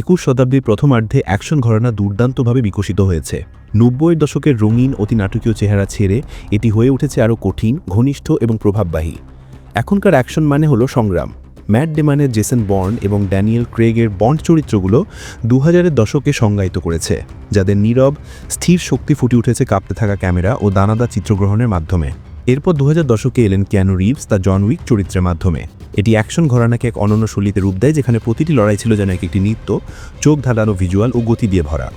একুশ শতাব্দীর প্রথমার্ধে অ্যাকশন ঘরানা দুর্দান্তভাবে বিকশিত হয়েছে। নব্বইয়ের দশকের রঙিন অতি নাটকীয় চেহারা ছেড়ে এটি হয়ে উঠেছে আরও কঠিন, ঘনিষ্ঠ এবং প্রভাববাহী। এখনকার অ্যাকশন মানে হলো সংগ্রাম। ম্যাট ডেমানের জেসন বর্ন এবং ড্যানিয়েল ক্রেগের বন্ড চরিত্রগুলো দু হাজারের দশকে সংজ্ঞায়িত করেছে, যাদের নীরব, স্থির শক্তি ফুটে উঠেছে কাঁপতে থাকা ক্যামেরা ও দানাদা চিত্রগ্রহণের মাধ্যমে। এরপর দু হাজার দশকে এলেন ক্যানো রিভস তা জন উইক চরিত্রের মাধ্যমে। এটি অ্যাকশন ঘরানাকে এক অনন্য শৈলীতে রূপ দেয়, যেখানে প্রতিটি লড়াই ছিল যেন এক একটি নৃত্য, চোখ ধাঁধানো ভিজুয়াল ও গতি দিয়ে ভরা।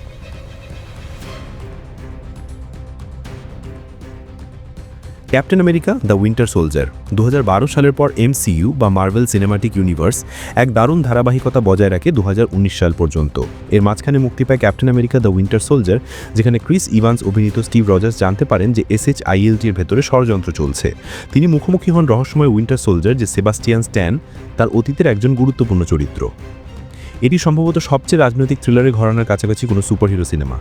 Captain America, the Winter Soldier দু হাজার বারো সালের পর এমসিইউ বা মার্ভেল সিনেমাটিক ইউনিভার্স এক দারুণ ধারাবাহিকতা বজায় রাখে দু হাজার উনিশ সাল পর্যন্ত। এর মাঝখানে মুক্তি পায় Captain America, the Winter Soldier, যেখানে ক্রিস ইভান্স অভিনীত স্টিভ রজার্স জানতে পারেন যে এসএইচ আইএলটির ভেতরে ষড়যন্ত্র চলছে। তিনি মুখোমুখি হন রহস্যময় উইন্টার সোলজার যে সেবাস্টিয়ান স্ট্যান, তার অতীতের একজন গুরুত্বপূর্ণ চরিত্র। এটি সম্ভবত সবচেয়ে রাজনৈতিক থ্রিলারের ঘরানার কাছাকাছি কোনো সুপারহিরো সিনেমা।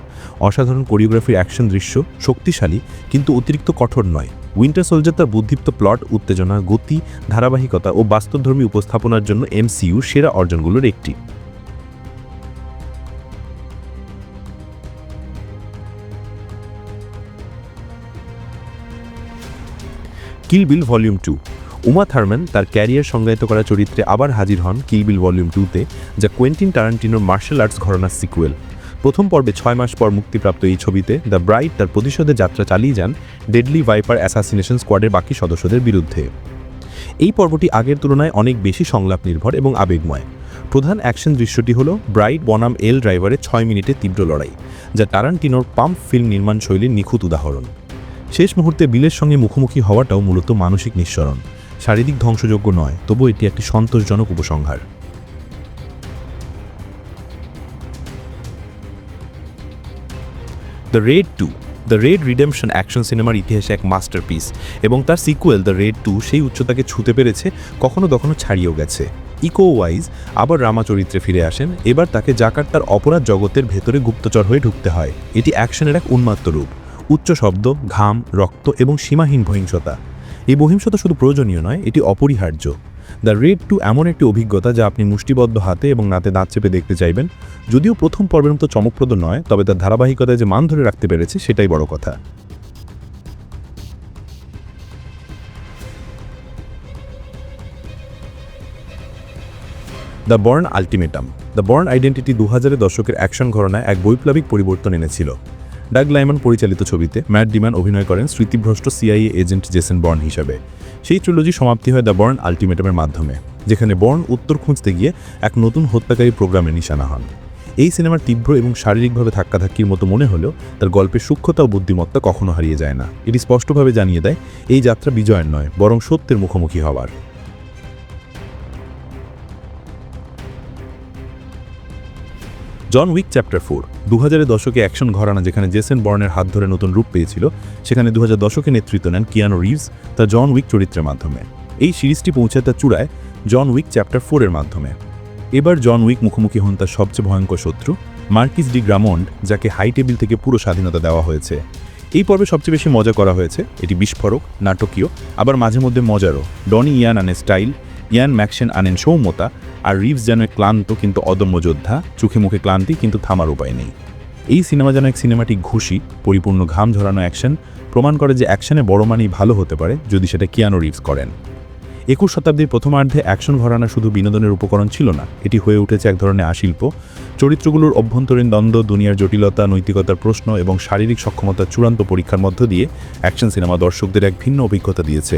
অসাধারণ কোরিওগ্রাফির অ্যাকশন দৃশ্য, শক্তিশালী, কিন্তু অতিরিক্ত কঠোর নয়। উইন্টার সোলজার তার বুদ্ধিপ্ত প্লট, উত্তেজনা, গতি, ধারাবাহিকতা ও বাস্তবধর্মী উপস্থাপনার জন্য এমসিইউ সেরা অর্জনগুলোর একটি। Kill Bill volume two. Uma Thurman তার ক্যারিয়ার সংজ্ঞায়িত করা চরিত্রে আবার হাজির হন কিলবিল ভলিউম টুতে যা কোয়েন্টিন টারান্টিনোর মার্শাল আর্টস ঘরনার সিকুয়েল। প্রথম পর্বে ছয় মাস পর মুক্তিপ্রাপ্ত এই ছবিতে দ্য ব্রাইট তার প্রতিশোধের যাত্রা চালিয়ে যান ডেডলি ভাইপার অ্যাসাসিনেশন স্কোয়াডের বাকি সদস্যদের বিরুদ্ধে। এই পর্বটি আগের তুলনায় অনেক বেশি সংলাপ নির্ভর এবং আবেগময়। প্রধান অ্যাকশন দৃশ্যটি হল ব্রাইট বনাম এল ড্রাইভারের ছয় মিনিটের তীব্র লড়াই, যা টারান্টিনোর পাম্প ফিল্ম নির্মাণ শৈলীর নিখুঁত উদাহরণ। শেষ মুহূর্তে বিলের সঙ্গে মুখোমুখি হওয়াটাও মূলত মানসিক নিঃসরণ, শারীরিক ধ্বংসযোগ্য নয় তবু এটি একটি সন্তোষজনক উপসংহার। The Raid two the Raid Redemption action সিনেমার ইতিহাসে এক মাস্টারপিস এবং তার সিকুয়েল দ্য রেড টু সেই উচ্চতাকে ছুতে পেরেছে, কখনো কখনো ছাড়িয়েও গেছে। ইকো ওয়াইজ আবার রামা চরিত্রে ফিরে আসেন, এবার তাকে জাকার্তার অপরাধ জগতের ভেতরে গুপ্তচর হয়ে ঢুকতে হয়। এটি অ্যাকশনের এক উন্মাত্ত রূপ। উচ্চ শব্দ, ঘাম, রক্ত এবং সীমাহীন বহিংসতা এই বহিংসতা শুধু প্রয়োজনীয় নয়, এটি অপরিহার্য। দ্য রেড টু এমন একটি অভিজ্ঞতা যা আপনি মুষ্টিবদ্ধ হাতে এবং নাতে দাঁত চেপে দেখতে চাইবেন। যদিও প্রথম পর্বের মতো চমকপ্রদ নয়, তবে তার ধারাবাহিকতায় যে মান ধরে রাখতে পেরেছে সেটাই বড় কথা। The Bourne Ultimatum. The Bourne Identity দু হাজারের দশকের অ্যাকশন ঘরনায় এক বৈপ্লবিক পরিবর্তন এনেছিল। ডাগ লাইমন পরিচালিত ছবিতে ম্যাট ডিমান অভিনয় করেন স্মৃতিভ্রষ্ট সিআইএ এজেন্ট জেসেন বর্ন হিসাবে। সেই ট্রিলজি সমাপ্তি হয় দ্য বর্ন আলটিমেটামের মাধ্যমে, যেখানে বর্ন উত্তর খুঁজতে গিয়ে এক নতুন হত্যাকারী প্রোগ্রামে নিশানা হন। এই সিনেমার তীব্র এবং শারীরিকভাবে ধাক্কাধাক্কির মতো মনে হলেও তার গল্পের সূক্ষ্মতা ও বুদ্ধিমত্তা কখনো হারিয়ে যায় না। এটি স্পষ্টভাবে জানিয়ে দেয়, এই যাত্রা বিজয়ের নয়, বরং সত্যের মুখোমুখি হওয়ার। জন উইক চ্যাপ্টার ফোর দু হাজারের দশকে অ্যাকশন ঘরানা যেখানে জেসেন বর্নের হাত ধরে নতুন রূপ পেয়েছিল, সেখানে দু হাজার দশকে নেতৃত্ব নেন কিয়ানো রিভস তা জন উইক চরিত্রের মাধ্যমে। এই সিরিজটি পৌঁছায় তার চূড়ায় জন উইক চ্যাপ্টার ফোরের মাধ্যমে। এবার জন উইক মুখোমুখি হন তার সবচেয়ে ভয়ঙ্কর শত্রু, মার্কিস ডি গ্রামন্ড, যাকে হাই টেবিল থেকে পুরো স্বাধীনতা দেওয়া হয়েছে। এই পর্বে সবচেয়ে বেশি মজা করা হয়েছে, এটি বিস্ফোরক, নাটকীয়, আবার মাঝে মধ্যে মজারও। ডনি ইয়ান আনে স্টাইল ইয়ান ম্যাকসেন আনেন সৌম্যতা আর রিভস যেন এক ক্লান্ত কিন্তু অদম্য যোদ্ধা, চোখে মুখে ক্লান্তি কিন্তু থামার উপায় নেই। এই সিনেমা যেন এক সিনেমাটিক ঘুষি, পরিপূর্ণ ঘাম ঝরানো অ্যাকশন, প্রমাণ করে যে অ্যাকশনে বড় মানেই ভালো হতে পারে যদি সেটা কিয়ানো রিভস করেন। একুশ শতাব্দীর প্রথমার্ধে অ্যাকশন ঘরানা শুধু বিনোদনের উপকরণ ছিল না, এটি হয়ে উঠেছে এক ধরনের আশিল্প। চরিত্রগুলোর অভ্যন্তরীণ দ্বন্দ্ব, দুনিয়ার জটিলতা, নৈতিকতার প্রশ্ন এবং শারীরিক সক্ষমতার চূড়ান্ত পরীক্ষার মধ্য দিয়ে অ্যাকশন সিনেমা দর্শকদের এক ভিন্ন অভিজ্ঞতা দিয়েছে।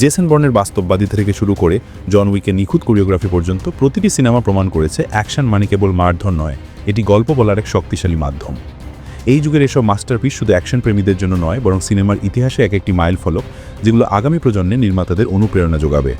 জেসন বর্নের বাস্তববাদী থেকে শুরু করে জন উইকে নিখুঁত কোরিওগ্রাফি পর্যন্ত প্রতিটি সিনেমা প্রমাণ করেছে অ্যাকশন মানে কেবল মারধর নয়, এটি গল্প বলার এক শক্তিশালী মাধ্যম। এই যুগের এসব মাস্টারপিস শুধু অ্যাকশন প্রেমীদের জন্য নয়, বরং সিনেমার ইতিহাসে এক একটি মাইল ফলক যেগুলো আগামী প্রজন্মের নির্মাতাদের অনুপ্রেরণা যোগাবে।